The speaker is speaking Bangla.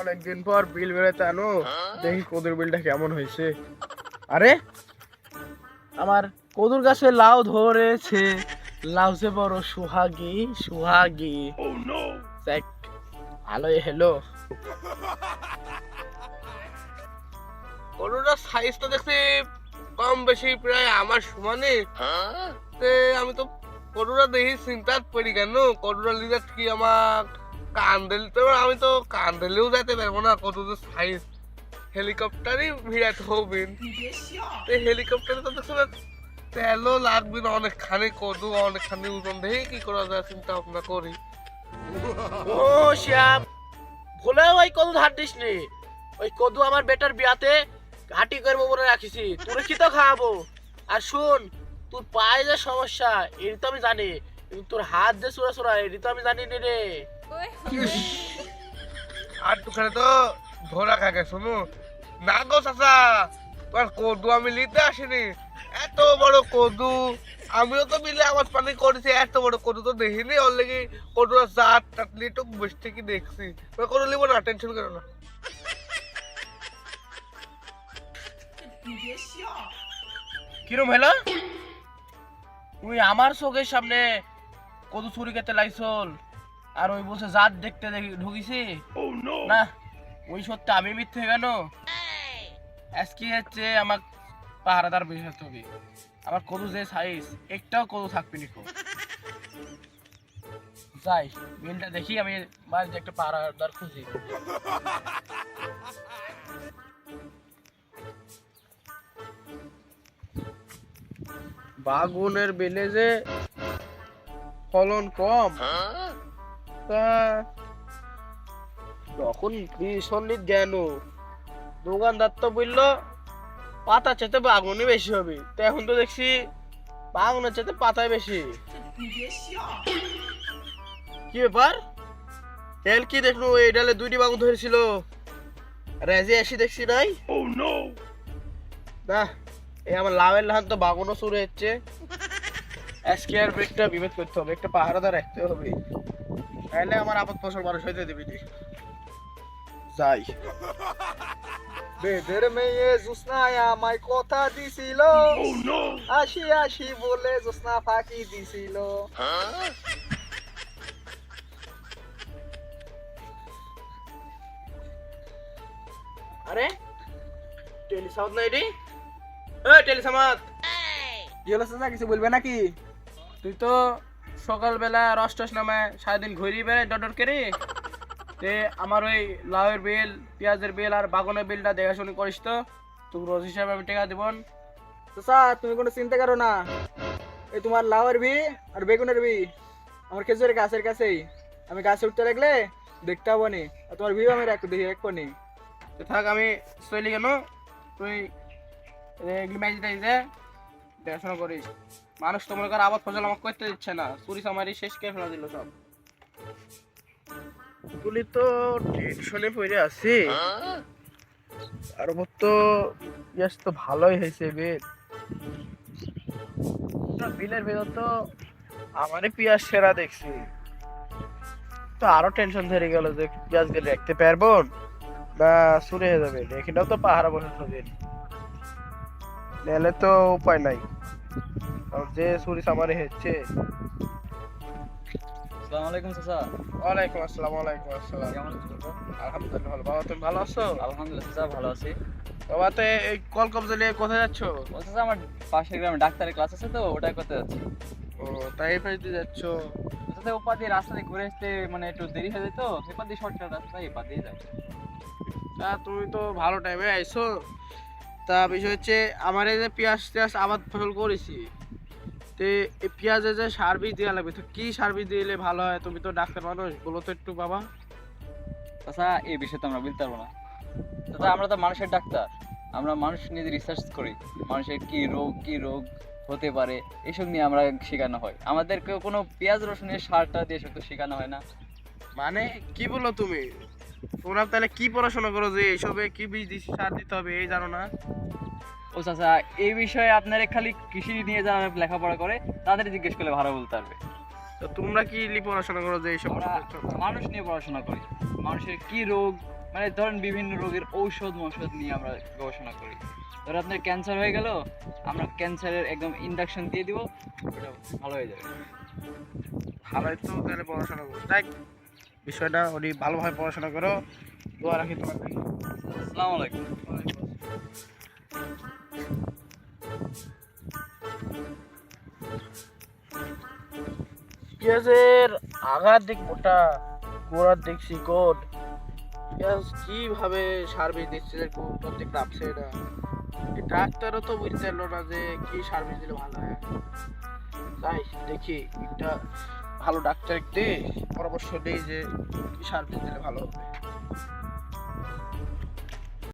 অনেকদিন পর বিল বেরোতে আনো দেখি কদুর বিলটা কেমন হয়েছে। আরে আমার কদুর গাছে লাউ ধরেছে। লাউছে বড় সুহাগী সুহাগী। দেখ ভালোই হেলো। কদুরটার সাইজ তো দেখছি কম বেশি প্রায় আমার সমানে। তে আমি তো কটুরা দেখি চিন্তাত পড়ি কেন? কটুরা লিজার কি আমার কান দিল তো আমি তো কান দিলেও যেতে পারব না কটুরের সাইজ হেলিকপ্টারই ভিড়াতে হবে। হেলিকপ্টারে তো দেখছ তেলও লাগবে না, অনেকখানি কদু, অনেকখানি ওজন দেখি কি করা যায় চিন্তা ভাবনা করি। ও শ্যাম, ভুলে ওই কদু ধার দিস নি? ওই কদু আমার বেটার বিয়াতে ঘাটি করব বলে রাখিছি, তোরে কি তো খাওয়াবো? আর শুন, তোর পায়ে যে সমস্যা, এটি তো আমি জানি তোর হাত যে চোরা চোরা, এটি তো আমি জানি রে। আর তোখানে তো ধরা শুনু। না গো চাচা তোমার কদু আমি নিতে আসিনি। এত বড় কদু। আমিও তো মিলে আওয়াজ পানি করেছি এত বড় কদু তো দেখিনি। ওর লেগে কদু জাত বেশ ঠিকই দেখছি। কদু নিবো না টেনশন করো না। কিরম হলো? তুই আমার চোখের সামনে কদু চুরি খেতে লাইছল আর ওই বলছে জাত দেখতে দেখি- ঢুকিছি না ওই সত্যি আমি মিথ্যে কেন? আজকে হচ্ছে আমার পাহারাদার বেশি হতে হবে। আমার কদু যে সাইজ একটাও কদু থাকবে নিকো যাই বিলটা দেখি আমি বাড়িতে একটা পাহারাদার খুঁজি। বাগুনের বেলে যে ফলন কম। তখন বিসন্নিত জ্ঞান দোকানদার তো বলল পাতা চেতে বাগুনই বেশি হবে। তো এখন তো দেখছি বাগুনের চেতে পাতাই বেশি। কি ব্যাপার? তেল কি দেখল? এই ডালে দুইটি বাগুন ধরেছিল। রেজে এসে দেখছি নাই? না এই আমার লাভের লাহান তো বাগুনও শুরু হচ্ছে। আজকে আর একটা বিভেদ করতে হবে। একটা পাহারাদার রাখতে হবে। তাহলে আমার আপদ ফসল মানুষ হইতে দিবি নি। যাই। বেদের মেয়ে জুসনায় আমায় কথা দিছিল। আসি আসি বলে জুসনা ফাঁকি দিছিল। আরে টেলিসাউথ নাই রে। এই টেলিসামাত কি হলো চাচা কিছু বলবে নাকি? তুই তো সকালবেলা রস্টস নামে সারাদিন ঘুরি বেড়াই ডর করে তে আমার ওই লাউয়ের বিল পেঁয়াজের বিল আর বাগানের বিলটা দেখাশুনি করিস তো তুই রোজ হিসাবে আমি টাকা দিবন চাচা তুমি কোনো চিন্তা করো না এই তোমার লাউয়ের বি আর বেগুনের বি আমার খেজুরের গাছের কাছেই আমি গাছে উঠতে রাখলে দেখতে হব নি আর তোমার ভিউ আমি রাখব দেখি রাখব নি তো থাক আমি চলি কেন তুই ম্যাচ দিতে দেখাশোনা করিস মানুষ তো মনে কর আবাদ ফসল আমাকে করতে দিচ্ছে না। চুরি সামারি শেষ করে ফেলা দিল সব। তুলি তো টেনশনে পড়ে আছি। আর ওর তো ইয়াস তো ভালোই হয়েছে না, বিলের ভেতর তো আমারই পেঁয়াজ সেরা দেখছি। তো আরও টেনশন ধরে গেল যে পেঁয়াজ গেলে রাখতে পারব না সুরে হয়ে যাবে। এখানেও তো পাহারা বসে থাকে নেলে তো উপায় নাই। যে সুরি সামারে হচ্ছে। আসসালামু আলাইকুম চাচা। ওয়ালাইকুম আসসালাম ওয়ালাইকুম আসসালাম। কেমন আছো আলহামদুলিল্লাহ ভালো। বাবা তুমি ভালো আছো? আলহামদুলিল্লাহ চাচা ভালো আছি। বাবা তো এই কল কোথায় যাচ্ছ? ও চাচা আমার পাশের গ্রামে ডাক্তারের ক্লাস আছে তো ওটাই করতে যাচ্ছি। ও তাই এই পাশ দিয়ে যাচ্ছ? চাচা ঘুরে আসতে মানে একটু দেরি হয়ে যেত শর্টকাট রাস্তা যাই তা তুমি তো ভালো টাইমে আইছো। তা বিষয় হচ্ছে আমার এই যে পেঁয়াজ টেয়াজ আবাদ ফসল করেছি তো এই পেঁয়াজে যে সার বীজ দেওয়া লাগবে তো কি সার বীজ দিলে ভালো হয়? তুমি তো ডাক্তার মানুষ বলো তো একটু বাবা। চাচা এই বিষয়ে তো আমরা বলতে পারব না। চাচা আমরা তো মানুষের ডাক্তার আমরা মানুষ নিয়ে রিসার্চ করি মানুষের কি রোগ কি রোগ হতে পারে এসব নিয়ে আমরা শেখানো হয়। আমাদেরকে কোনো পেঁয়াজ রসুনের সারটা দিয়ে এসব তো শেখানো হয় না। মানে কি বলো তুমি? তোমরা তাহলে কি পড়াশোনা করো যে এইসবে কি বীজ দিস- সার দিতে হবে এই জানো না? ও চাচা এই বিষয়ে আপনারা খালি কৃষি নিয়ে যারা লেখাপড়া করে তাদের জিজ্ঞেস করলে ভালো বলতে পারবে। তো তোমরা কি লি পড়াশোনা করো যে এইসব মানুষ নিয়ে পড়াশোনা করি। মানুষের কি রোগ মানে ধরেন বিভিন্ন রোগের ঔষধ মৌষধ নিয়ে আমরা গবেষণা করি। ধর আপনার ক্যান্সার হয়ে গেল আমরা ক্যান্সারের একদম ইন্ডাকশন দিয়ে দিব ওটা ভালো হয়ে যাবে। ভালোই তো তাহলে পড়াশোনা করব বিষয়টা উনি ভালোভাবে পড়াশোনা করো। দোয়া রাখি তোমার জন্য। আসসালামু আলাইকুম। পেঁয়াজের আঘাত দিক মোটা গোড়ার দিক শিকড়। পেঁয়াজ কীভাবে সার্ভিস দিচ্ছে যে প্রত্যেক নামছে এটা। ডাক্তারও তো বুঝতে পারল না যে কি সার্ভিস দিলে ভালো হয়। তাই দেখি একটা ভালো ডাক্তার দিয়ে পরামর্শ দিই যে সার দিলে ভালো হবে।